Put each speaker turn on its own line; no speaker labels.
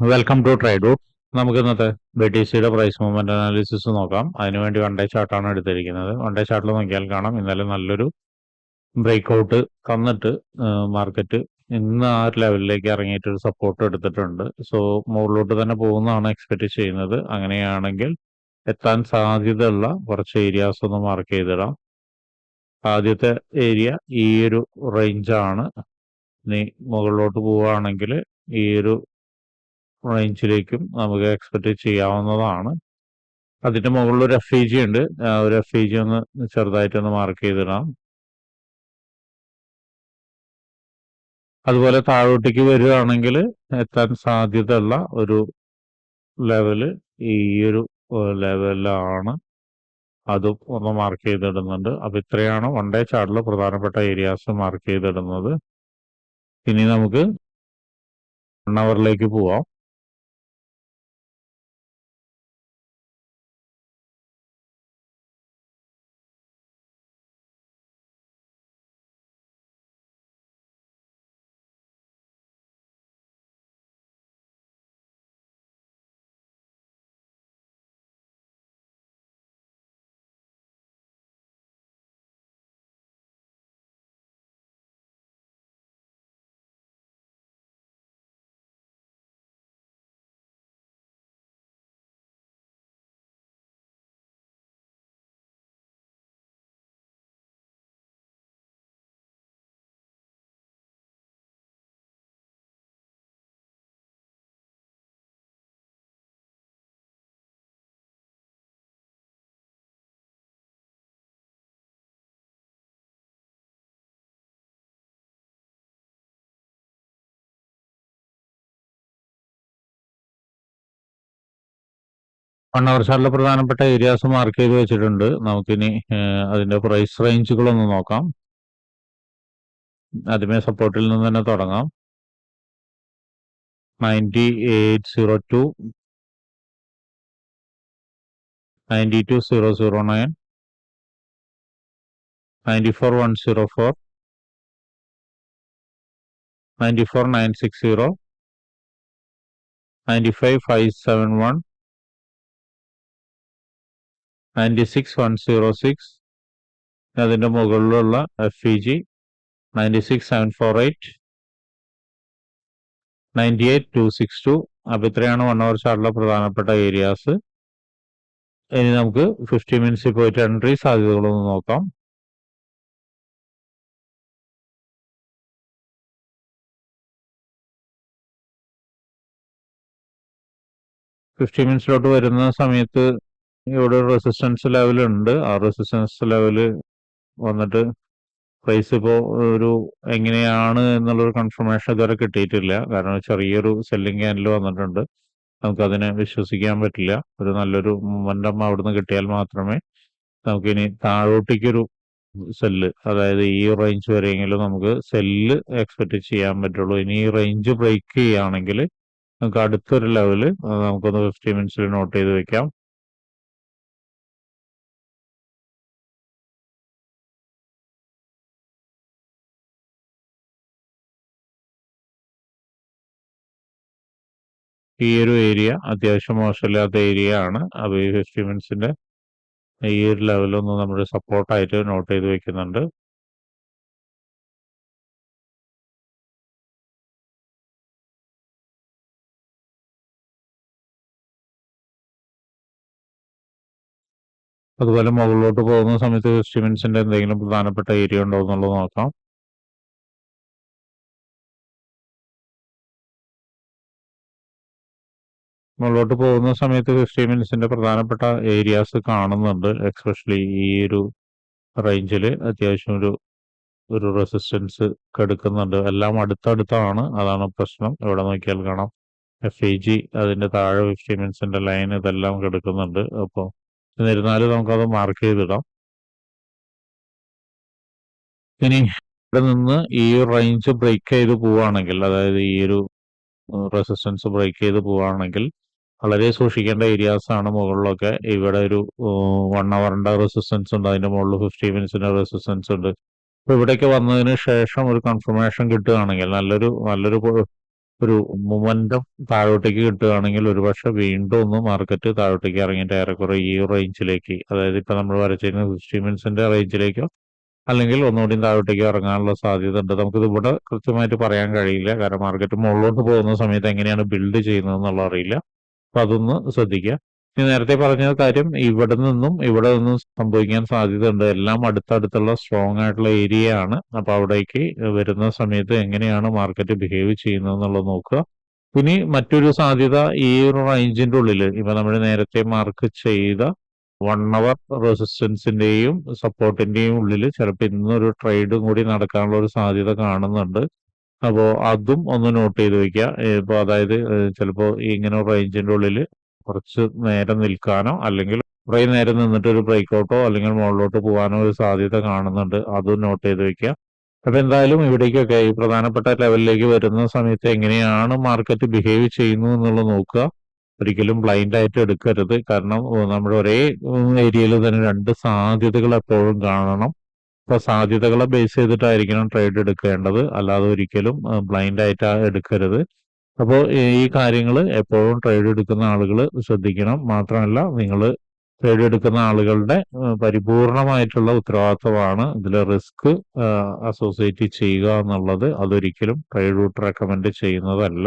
Welcome to trade നമുക്ക് ഇന്നത്തെ B T സിയുടെ പ്രൈസ് മൂവ്മെന്റ് അനാലിസിസ് നോക്കാം. അതിനുവേണ്ടി വൺ ഡേ ചാർട്ടാണ് എടുത്തിരിക്കുന്നത്. വൺ ഡേ ചാർട്ടിൽ നോക്കിയാൽ കാണാം. ഇന്നലെ നല്ലൊരു ബ്രേക്ക് ഔട്ട് തന്നിട്ട് മാർക്കറ്റ് ഇന്ന് ആ ഒരു ലെവലിലേക്ക് ഇറങ്ങിയിട്ട് ഒരു സപ്പോർട്ട് എടുത്തിട്ടുണ്ട്. സോ മുകളിലോട്ട് തന്നെ പോകുന്നതാണ് എക്സ്പെക്ട് ചെയ്യുന്നത്. അങ്ങനെയാണെങ്കിൽ എത്താൻ സാധ്യതയുള്ള കുറച്ച് ഏരിയാസ് ഒന്ന് മാർക്ക് ചെയ്തിടാം. ആദ്യത്തെ ഏരിയ ഈ ഒരു റേഞ്ചാണ് ഇനി മുകളിലോട്ട് പോവുകയാണെങ്കിൽ ഈ ഒരു റേഞ്ചിലേക്കും നമുക്ക് എക്സ്പെക്ട് ചെയ്യാവുന്നതാണ്. അതിന്റെ മുകളിൽ ഒരു എഫ് ഇ ജി ഉണ്ട് ഒരു എഫ് ഇ ജി ഒന്ന് ചെറുതായിട്ടൊന്ന് മാർക്ക് ചെയ്തിടാം. അതുപോലെ താഴോട്ടേക്ക് വരികയാണെങ്കിൽ എത്താൻ സാധ്യതയുള്ള ഒരു ലെവൽ ഈ ഒരു ലെവലാണ് അതും ഒന്ന് മാർക്ക് ചെയ്തിടുന്നുണ്ട്. അപ്പൊ ഇത്രയാണ് വൺ ഡേ ചാർട്ടിൽ പ്രധാനപ്പെട്ട ഏരിയാസ് മാർക്ക് ചെയ്തിടുന്നത്. ഇനി നമുക്ക് വൺ അവറിലേക്ക് പോവാം. ചാർട്ടിലെ പ്രധാനപ്പെട്ട ഏരിയാസ് മാർക്ക് ചെയ്ത് വെച്ചിട്ടുണ്ട്. നമുക്കിനി അതിന്റെ പ്രൈസ് റേഞ്ചുകളൊന്ന് നോക്കാം. ആദ്യമേ സപ്പോർട്ടിൽ നിന്ന് തന്നെ തുടങ്ങാം. Ninety eight zero two. Ninety two zero zero nine. Ninety four one zero four. Ninety four nine six zero. Ninety five five seven one. Ninety six one zero six. അതിന്റെ മുകളിലുള്ള F E G ninety six seven four eight. Ninety eight two six two. അപ്പോൾ ഇത്രയാണ് one hour ചാർട്ടിലെ പ്രധാനപ്പെട്ട areas ഇനി നമുക്ക് fifty മിനിറ്റ്സിൽ പോയിട്ട് entry സാധ്യതകളൊന്ന് നോക്കാം. Fifty മിനിറ്റ്സിലോട്ട് വരുന്ന സമയത്ത് ഇവിടെ റെസിസ്റ്റൻസ് ലെവൽ ഉണ്ട്. ആ റെസിസ്റ്റൻസ് ലെവൽ വന്നിട്ട് പ്രൈസ് ഇപ്പോൾ ഒരു എങ്ങനെയാണ് എന്നുള്ളൊരു കൺഫർമേഷൻ ഇതുവരെ കിട്ടിയിട്ടില്ല. കാരണം ചെറിയൊരു സെല്ലിംഗ് ക്യാൻഡിൽ വന്നിട്ടുണ്ട്. നമുക്കതിനെ വിശ്വസിക്കാൻ പറ്റില്ല. ഒരു നല്ലൊരു മൊമെന്റം അവിടുന്ന് കിട്ടിയാൽ മാത്രമേ നമുക്കിനി താഴോട്ടേക്കൊരു സെല്ല് അതായത് ഈ റേഞ്ച് വരെയെങ്കിലും നമുക്ക് സെല്ല് എക്സ്പെക്ട് ചെയ്യാൻ പറ്റുള്ളൂ. ഇനി ഈ റേഞ്ച് ബ്രേക്ക് ചെയ്യുകയാണെങ്കിൽ നമുക്ക് അടുത്തൊരു ലെവൽ നമുക്കൊന്ന് ഫിഫ്റ്റി മിനിറ്റ്സിൽ നോട്ട് ചെയ്ത് വെക്കാം. ഈ ഒരു ഏരിയ അത്യാവശ്യം മോശമില്ലാത്ത ഏരിയ ആണ്. അപ്പോൾ ഈ മിനിറ്റ്സിന്റെ ഈ ഒരു ലെവലൊന്ന് നമ്മൾ സപ്പോർട്ടായിട്ട് നോട്ട് ചെയ്ത് വെക്കുന്നുണ്ട്. അതുപോലെ മുകളിലോട്ട് പോകുന്ന സമയത്ത് മിനിറ്റ്സിന്റെ എന്തെങ്കിലും പ്രധാനപ്പെട്ട ഏരിയ ഉണ്ടോ എന്നുള്ളത് നോക്കാം. മുകളിലോട്ട് പോകുന്ന സമയത്ത് ഫിഫ്റ്റി പ്രധാനപ്പെട്ട ഏരിയാസ് കാണുന്നുണ്ട്. എക്സ്പെഷ്യലി ഈ ഒരു റേഞ്ചിൽ അത്യാവശ്യം ഒരു ഒരു റെസിസ്റ്റൻസ് കെടുക്കുന്നുണ്ട്. എല്ലാം അടുത്തടുത്താണ്. അതാണ് പ്രശ്നം. ഇവിടെ നോക്കിയാൽ കാണാം. എഫ് ഇ ജി അതിന്റെ താഴെ ഫിഫ്റ്റി ലൈൻ ഇതെല്ലാം കെടുക്കുന്നുണ്ട്. അപ്പോൾ എന്നിരുന്നാലും നമുക്കത് മാർക്ക് ചെയ്തിടാം. ഇനി ഇവിടെ നിന്ന് ഈ റേഞ്ച് ബ്രേക്ക് ചെയ്ത് പോവുകയാണെങ്കിൽ അതായത് ഈ ഒരു റെസിസ്റ്റൻസ് ബ്രേക്ക് ചെയ്ത് പോവുകയാണെങ്കിൽ വളരെ സൂക്ഷിക്കേണ്ട ഏരിയാസ് ആണ് മുകളിലൊക്കെ. ഇവിടെ ഒരു വൺ അവറിന്റെ റെസിസ്റ്റൻസ് ഉണ്ട്. അതിന്റെ മുകളിൽ ഫിഫ്റ്റി മിനിറ്റ്സിന്റെ റെസിസ്റ്റൻസ് ഉണ്ട്. അപ്പൊ ഇവിടേക്ക് വന്നതിന് ശേഷം ഒരു കൺഫർമേഷൻ കിട്ടുകയാണെങ്കിൽ നല്ലൊരു നല്ലൊരു ഒരു മൊമെന്റം താഴോട്ടേക്ക് കിട്ടുകയാണെങ്കിൽ ഒരുപക്ഷെ വീണ്ടും ഒന്ന് മാർക്കറ്റ് താഴോട്ടേക്ക് ഇറങ്ങിയിട്ട് ഏറെക്കുറെ ഈ റേഞ്ചിലേക്ക് അതായത് ഇപ്പൊ നമ്മൾ വരച്ചിരുന്ന ഫിഫ്റ്റി മിനിറ്റ്സിന്റെ റേഞ്ചിലേക്കോ അല്ലെങ്കിൽ ഒന്നുകൂടി താഴോട്ടേക്ക് ഇറങ്ങാനുള്ള സാധ്യത ഉണ്ട്. നമുക്കിത് ഇവിടെ കൃത്യമായിട്ട് പറയാൻ കഴിയില്ല. കാരണം മാർക്കറ്റ് മുകളിലോട്ട് പോകുന്ന സമയത്ത് എങ്ങനെയാണ് ബിൽഡ് ചെയ്യുന്നത് എന്നുള്ള അറിയില്ല. അപ്പൊ അതൊന്ന് ശ്രദ്ധിക്കുക. ഇനി നേരത്തെ പറഞ്ഞ കാര്യം ഇവിടെ നിന്നും ഇവിടെ നിന്നും സംഭവിക്കാൻ സാധ്യതയുണ്ട്. എല്ലാം അടുത്തടുത്തുള്ള സ്ട്രോങ് ആയിട്ടുള്ള ഏരിയ ആണ്. അപ്പൊ അവിടേക്ക് വരുന്ന സമയത്ത് എങ്ങനെയാണ് മാർക്കറ്റ് ബിഹേവ് ചെയ്യുന്നത് എന്നുള്ളത് നോക്കുക. ഇനി മറ്റൊരു സാധ്യത ഈ ഒരു റേഞ്ചിന്റെ ഉള്ളിൽ ഇപ്പൊ നമ്മൾ നേരത്തെ മാർക്ക് ചെയ്ത വൺ അവർ റെസിസ്റ്റൻസിന്റെയും സപ്പോർട്ടിന്റെയും ഉള്ളിൽ ചിലപ്പോൾ ഇന്നൊരു ട്രേഡും കൂടി നടക്കാനുള്ള ഒരു സാധ്യത കാണുന്നുണ്ട്. അപ്പോൾ അതും ഒന്ന് നോട്ട് ചെയ്ത് വെക്കുക ഇപ്പോൾ അതായത് ചിലപ്പോൾ ഇങ്ങനെ റേഞ്ചിന്റെ ഉള്ളിൽ കുറച്ച് നേരം നിൽക്കാനോ അല്ലെങ്കിൽ കുറേ നേരം നിന്നിട്ട് ഒരു ബ്രേക്ക് ഔട്ടോ അല്ലെങ്കിൽ മുകളിലോട്ട് പോകാനോ ഒരു സാധ്യത കാണുന്നുണ്ട്. അതും നോട്ട് ചെയ്ത് വെക്കുക അപ്പൊ എന്തായാലും ഇവിടേക്കൊക്കെ ഈ പ്രധാനപ്പെട്ട ലെവലിലേക്ക് വരുന്ന സമയത്ത് എങ്ങനെയാണ് മാർക്കറ്റ് ബിഹേവ് ചെയ്യുന്നു എന്നുള്ളത് നോക്കുക ഒരിക്കലും ബ്ലൈൻഡ് ആയിട്ട് എടുക്കരുത്. കാരണം നമ്മുടെ ഒരേ ഏരിയയിൽ തന്നെ രണ്ട് സാധ്യതകൾ എപ്പോഴും കാണണം. അപ്പൊ സാധ്യതകളെ ബേസ് ചെയ്തിട്ടായിരിക്കണം ട്രേഡ് എടുക്കേണ്ടത്. അല്ലാതെ ഒരിക്കലും ബ്ലൈൻഡ് ആയിട്ട് എടുക്കരുത്. അപ്പോൾ ഈ കാര്യങ്ങൾ എപ്പോഴും ട്രേഡ് എടുക്കുന്ന ആളുകൾ ശ്രദ്ധിക്കണം. മാത്രമല്ല നിങ്ങൾ ട്രേഡ് എടുക്കുന്ന ആളുകളുടെ പരിപൂർണമായിട്ടുള്ള ഉത്തരവാദിത്വമാണ് ഇതിൽ റിസ്ക് അസോസിയേറ്റ് ചെയ്യുക എന്നുള്ളത്. അതൊരിക്കലും ട്രേഡ് റൂട്ട് റെക്കമെൻഡ് ചെയ്യുന്നതല്ല.